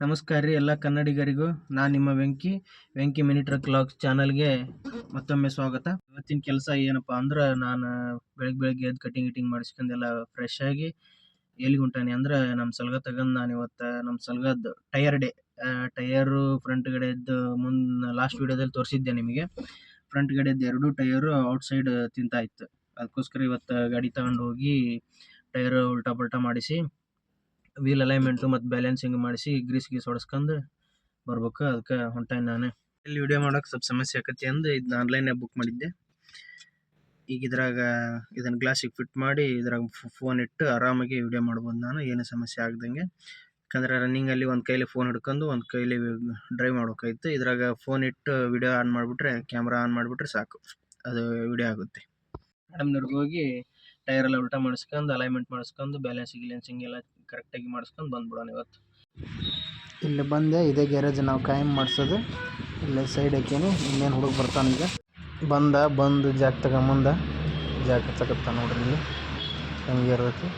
ನಮಸ್ಕಾರ ರೀ ಎಲ್ಲ ಕನ್ನಡಿಗರಿಗೂ. ನಾನು ನಿಮ್ಮ Venki Venki mini truck vlogs ಚಾನಲ್ಗೆ ಮತ್ತೊಮ್ಮೆ ಸ್ವಾಗತ. ಇವತ್ತಿನ ಕೆಲಸ ಏನಪ್ಪ ಅಂದ್ರೆ ನಾನು ಬೆಳಗ್ಗೆ ಬೆಳಗ್ಗೆ ಎದ್ದು ಕಟಿಂಗ್ ಗಿಟಿಂಗ್ ಮಾಡಿಸ್ಕೊಂಡೆಲ್ಲ ಫ್ರೆಶ್ ಆಗಿ ಎಲ್ಲಿಗೆ ಹೊಂಟಾನೆ ಅಂದ್ರೆ ನಮ್ಮ ಸಲಗ ತಗೊಂಡು ನಾನು ಇವತ್ತು ನಮ್ಮ ಸಲಗದ್ದು ಟೈರ್ ಡೇ ಟಯರು ಫ್ರಂಟ್ ಗಡೆದ್ದು ಮುಂದೆ ಲಾಸ್ಟ್ ವಿಡಿಯೋದಲ್ಲಿ ತೋರಿಸಿದ್ದೆ ನಿಮಗೆ. ಫ್ರಂಟ್ ಗಡೆದ್ದು ಎರಡು ಟಯರು ಔಟ್ಸೈಡ್ ತಿಂತಾಯಿತ್ತು ಅದಕ್ಕೋಸ್ಕರ ಇವತ್ತು ಗಾಡಿ ತಗೊಂಡು ಹೋಗಿ ಟೈರ್ ಉಲ್ಟಾ ಪಲ್ಟಾ ಮಾಡಿಸಿ ವೀಲ್ ಅಲೈನ್ಮೆಂಟು ಮತ್ತು ಬ್ಯಾಲೆನ್ಸಿಂಗ್ ಮಾಡಿಸಿ ಗ್ರೀಸ್ ಗೀಸ್ ಹೊಡ್ಸ್ಕೊಂಡು ಬರ್ಬೇಕು. ಅದಕ್ಕೆ ಹೊಂಟೈನ್ ನಾನು. ಇಲ್ಲಿ ವಿಡಿಯೋ ಮಾಡೋಕೆ ಸ್ವಲ್ಪ ಸಮಸ್ಯೆ ಆಕತಿ ಅಂದು ಇದನ್ನ ಆನ್ಲೈನಾಗ ಬುಕ್ ಮಾಡಿದ್ದೆ. ಈಗ ಇದ್ರಾಗ ಇದನ್ನು ಗ್ಲಾಸಿಗೆ ಫಿಟ್ ಮಾಡಿ ಇದ್ರಾಗ ಫೋನ್ ಇಟ್ಟು ಆರಾಮಾಗಿ ವಿಡಿಯೋ ಮಾಡ್ಬೋದು ನಾನು ಏನು ಸಮಸ್ಯೆ ಆಗ್ದಂಗೆ. ಯಾಕಂದ್ರೆ ರನ್ನಿಂಗಲ್ಲಿ ಒಂದು ಕೈಲಿ ಫೋನ್ ಹಿಡ್ಕೊಂಡು ಒಂದು ಕೈಲಿ ಡ್ರೈವ್ ಮಾಡ್ಬೇಕಾಯ್ತು. ಇದ್ರಾಗ ಫೋನ್ ಇಟ್ಟು ವಿಡಿಯೋ ಆನ್ ಮಾಡಿಬಿಟ್ರೆ ಕ್ಯಾಮ್ರಾ ಆನ್ ಮಾಡಿಬಿಟ್ರೆ ಸಾಕು. ಅದು ವಿಡಿಯೋ ಆಗುತ್ತೆ. ಮೇಡಮ್ನವ್ರಿಗೆ ಹೋಗಿ ಟೈರ್ ಎಲ್ಲ ಉಲ್ಟಾ ಮಾಡಿಸ್ಕೊಂಡು ಅಲೈನ್ಮೆಂಟ್ ಮಾಡಿಸ್ಕೊಂಡು ಬ್ಯಾಲೆನ್ಸ್ ಗಿಲೆನ್ಸಿಂಗ್ ಎಲ್ಲ ಕರೆಕ್ಟಾಗಿ ಮಾಡಿಸ್ಕೊಂಡು ಬಂದ್ಬಿಡೋಣ ಇವತ್ತು. ಇಲ್ಲಿ ಬಂದೆ, ಇದೇ ಗ್ಯಾರೇಜ್ ನಾವು ಕಾಯಂ ಮಾಡಿಸೋದು. ಇಲ್ಲೇ ಸೈಡ್ ಹಾಕೇನಿ, ಇನ್ನೇನು ಹುಡುಗ ಬರ್ತಾನೆ ಈಗ. ಬಂದ, ಬಂದು ಜಾಕ್ ತಗೊಂಬಂದ. ಜಾಗ ತಗತ್ತ ನೋಡ್ರಿ ಇಲ್ಲಿ. ಹೆಂಗೆ ಇರ್ತೈತಿ.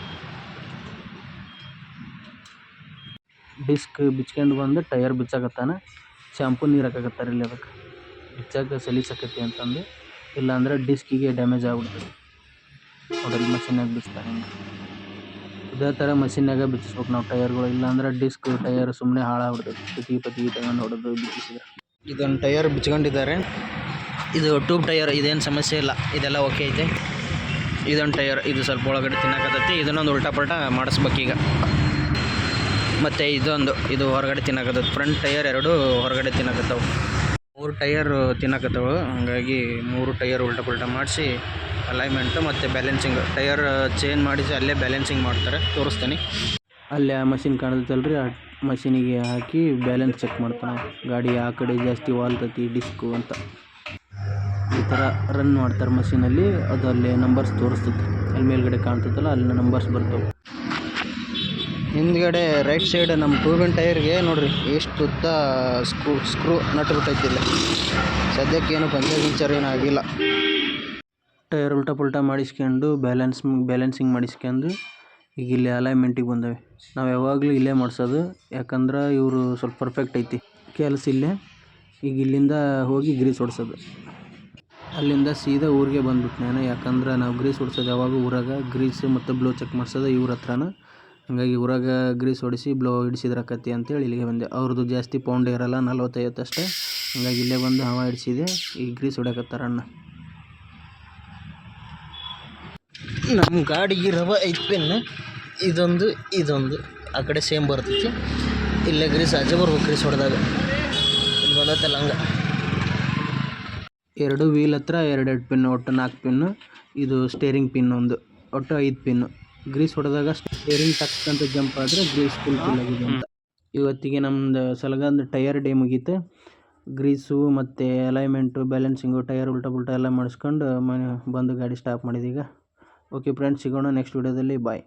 ಡಿಸ್ಕ್ ಬಿಚ್ಕೊಂಡು ಬಂದು ಟೈರ್ ಬಿಚ್ಚಾಕತ್ತಾನ. ಶ್ಯಾಂಪು ನೀರು ಹಾಕಾಕತ್ತಾರ ಇಲ್ಲಿ ಅದಕ್ಕೆ. ಬಿಚ್ಚಾಕ ಸಲೀಸಕತ್ತಿ ಅಂತಂದು. ಇಲ್ಲಾಂದ್ರೆ ಡಿಸ್ಕಿಗೆ ಡ್ಯಾಮೇಜ್ ಆಗ್ಬಿಡ್ತದೆ. ನೋಡ್ರಿ ಮಷಿನಾಗ ಬಿಚ್ತಾರೆ ಹಿಂಗೆ. ಇದೇ ಥರ ಮಷಿನ್ನಾಗ ಬಿಚ್ಚಿಸ್ಬೇಕು. ನಾವು ಟಯರ್ಗಳು ಇಲ್ಲಾಂದ್ರೆ ಡಿಸ್ಕ್ ಟೈಯರ್ ಸುಮ್ಮನೆ ಹಾಳಾಗ್ಬಿಡ್ತದೆ. ಪತಿ ಪತಿ ತಗೊಂಡು ಹೊಡೆದು ಬಿಚ್ಚಿಸಿದ್ರೆ. ಇದೊಂದು ಟೈಯರ್ ಬಿಚ್ಕೊಂಡಿದ್ದಾರೆ. ಇದು ಟ್ಯೂಬ್ ಟೈಯರ್ ಇದೇನು ಸಮಸ್ಯೆ ಇಲ್ಲ. ಇದೆಲ್ಲ ಓಕೆ ಐತೆ. ಇದೊಂದು ಟೈಯರ್ ಇದು ಸ್ವಲ್ಪ ಒಳಗಡೆ ತಿನ್ನಕತ್ತೈತಿ. ಇದನ್ನೊಂದು ಉಲ್ಟಾ ಪಲ್ಟಾ ಮಾಡಿಸ್ಬೇಕೀಗ ಮತ್ತು ಇದೊಂದು, ಇದು ಹೊರಗಡೆ ತಿನ್ನಕತ್ತೈತಿ. ಫ್ರಂಟ್ ಟೈಯರ್ ಎರಡು ಹೊರಗಡೆ ತಿನ್ನಕತ್ತವು. ಮೂರು ಟೈಯರ್ ತಿನ್ನಕತ್ತವು. ಹಾಗಾಗಿ ಮೂರು ಟೈಯರ್ ಉಲ್ಟಾ ಪಲ್ಟಾ ಮಾಡಿಸಿ ಅಲೈನ್ಮೆಂಟು ಮತ್ತು ಬ್ಯಾಲೆನ್ಸಿಂಗ್ ಟೈಯರ್ ಚೇಂಜ್ ಮಾಡಿಸಿ ಅಲ್ಲೇ ಬ್ಯಾಲೆನ್ಸಿಂಗ್ ಮಾಡ್ತಾರೆ. ತೋರಿಸ್ತೀನಿ. ಅಲ್ಲೇ ಆ ಮಷಿನ್ ಕಾಣತೈತಲ್ರಿ. ಆ ಮಷಿನಿಗೆ ಹಾಕಿ ಬ್ಯಾಲೆನ್ಸ್ ಚೆಕ್ ಮಾಡ್ತಾನೆ ಗಾಡಿ ಆ ಕಡೆ ಜಾಸ್ತಿ ವಾಲ್ತತಿ ಡಿಸ್ಕು ಅಂತ. ಈ ಥರ ರನ್ ಮಾಡ್ತಾರೆ ಮಷಿನಲ್ಲಿ ಅದು ಅಲ್ಲಿ ನಂಬರ್ಸ್ ತೋರಿಸ್ತದೆ. ಅಲ್ಲಿ ಮೇಲ್ಗಡೆ ಕಾಣ್ತದಲ್ಲ ಅಲ್ಲಿ ನಂಬರ್ಸ್ ಬರ್ತವೆ. ಹಿಂದ್ಗಡೆ ರೈಟ್ ಸೈಡ್ ನಮ್ಮ ಟ್ಯೂಬಿನ್ ಟೈರ್ಗೆ ನೋಡ್ರಿ, ಎಷ್ಟು ಉದ್ದ ಸ್ಕ್ರೂ ಸ್ಕ್ರೂ ನಟ್ಬಿಟ್ಟೈತಿಲ್ಲ. ಸದ್ಯಕ್ಕೆ ಏನು ಪಂಚರ್ ಗಿಂಚರ್ ಏನು ಆಗಿಲ್ಲ. ಟೈರ್ ಉಲ್ಟಾ ಪುಲ್ಟಾ ಮಾಡಿಸ್ಕೊಂಡು ಬ್ಯಾಲೆನ್ಸ್ ಬ್ಯಾಲೆನ್ಸಿಂಗ್ ಮಾಡಿಸ್ಕೊಂಡು, ಈಗ ಇಲ್ಲಿ ಅಲೈನ್ಮೆಂಟಿಗೆ ಬಂದವೆ. ನಾವು ಯಾವಾಗಲೂ ಇಲ್ಲೇ ಮಾಡಿಸೋದು, ಯಾಕಂದ್ರೆ ಇವರು ಸ್ವಲ್ಪ ಪರ್ಫೆಕ್ಟ್ ಐತಿ. ಕೆಲಸ ಇಲ್ಲೇ, ಈಗ ಇಲ್ಲಿಂದ ಹೋಗಿ ಗ್ರೀಸ್ ಹೊಡ್ಸೋದು. ಅಲ್ಲಿಂದ ಸೀದಾ ಊರಿಗೆ ಬಂದ್ಬಿಟ್ಟು ನಾನು ಯಾಕಂದ್ರೆ ನಾವು ಗ್ರೀಸ್ ಹೊಡ್ಸೋದು ಯಾವಾಗ ಊರಾಗ ಗ್ರೀಸ್ ಮತ್ತು ಬ್ಲೋ ಚೆಕ್ ಮಾಡ್ಸೋದು ಇವ್ರ ಹತ್ರನ. ಹಾಗಾಗಿ ಊರಾಗ ಗ್ರೀಸ್ ಹೊಡಿಸಿ ಬ್ಲೋ ಹಿಡಿಸಿದ್ರಕತಿ ಅಂತೇಳಿ ಇಲ್ಲಿಗೆ ಬಂದೆ. ಅವ್ರದ್ದು ಜಾಸ್ತಿ ಪೌಂಡ್ ಇರಲ್ಲ ನಲ್ವತ್ತೈವತ್ತು ಅಷ್ಟೇ. ಹಾಗಾಗಿ ಇಲ್ಲೇ ಬಂದು ಹವಾ ಹಿಡಿಸಿದೆ. ಈ ಗ್ರೀಸ್ ಹೊಡ್ಯಾಕತ್ತಾರ ಅಣ್ಣ. ನಮ್ಮ ಗಾಡಿಗೆ ರವ ಐದು ಪೆನ್ ಇದೊಂದು ಇದೊಂದು. ಆ ಕಡೆ ಸೇಮ್ ಬರ್ತೈತಿ. ಇಲ್ಲೇ ಗ್ರೀಸ್ ಆಚೆ ಬರ್ಬೇಕು ಗ್ರೀಸ್ ಹೊಡೆದಾಗ. ಇಲ್ಲಿ ಬಂದತ್ತಲ್ಲ ಹಂಗೆ ಎರಡು ವೀಲ್ ಹತ್ರ ಎರಡೆರಡು ಪಿನ್ ಒಟ್ಟು ನಾಲ್ಕು ಪಿನ್ನು ಇದು ಸ್ಟೇರಿಂಗ್ ಪಿನ್ ಒಂದು ಒಟ್ಟು ಐದು ಪಿನ್ನು ಗ್ರೀಸ್ ಹೊಡೆದಾಗ ಸ್ಟೇರಿಂಗ್ ಟಕ್ ಅಂತ ಜಂಪ್ ಆದರೆ ಗ್ರೀಸ್ ಫುಲ್ ಫಿಲ್ ಆಗಿದೆ ಅಂತ. ಇವತ್ತಿಗೆ ನಮ್ಮದು ಸಲಗಂದು ಟೈರ್ ಡೇ ಮುಗೀತು. ಗ್ರೀಸು ಮತ್ತು ಅಲೈನ್ಮೆಂಟು, ಬ್ಯಾಲೆನ್ಸಿಂಗು ಟೈರ್ ಉಲ್ಟಾ ಪುಲ್ಟಾ ಎಲ್ಲ ಮಾಡಿಸ್ಕೊಂಡು ಮನೆ ಬಂದು ಗಾಡಿ ಸ್ಟಾಪ್ ಮಾಡಿದೀಗ. ಓಕೆ ಫ್ರೆಂಡ್ಸ್ ಸಿಗೋಣ ನೆಕ್ಸ್ಟ್ ವೀಡಿಯೋದಲ್ಲಿ ಬಾಯ್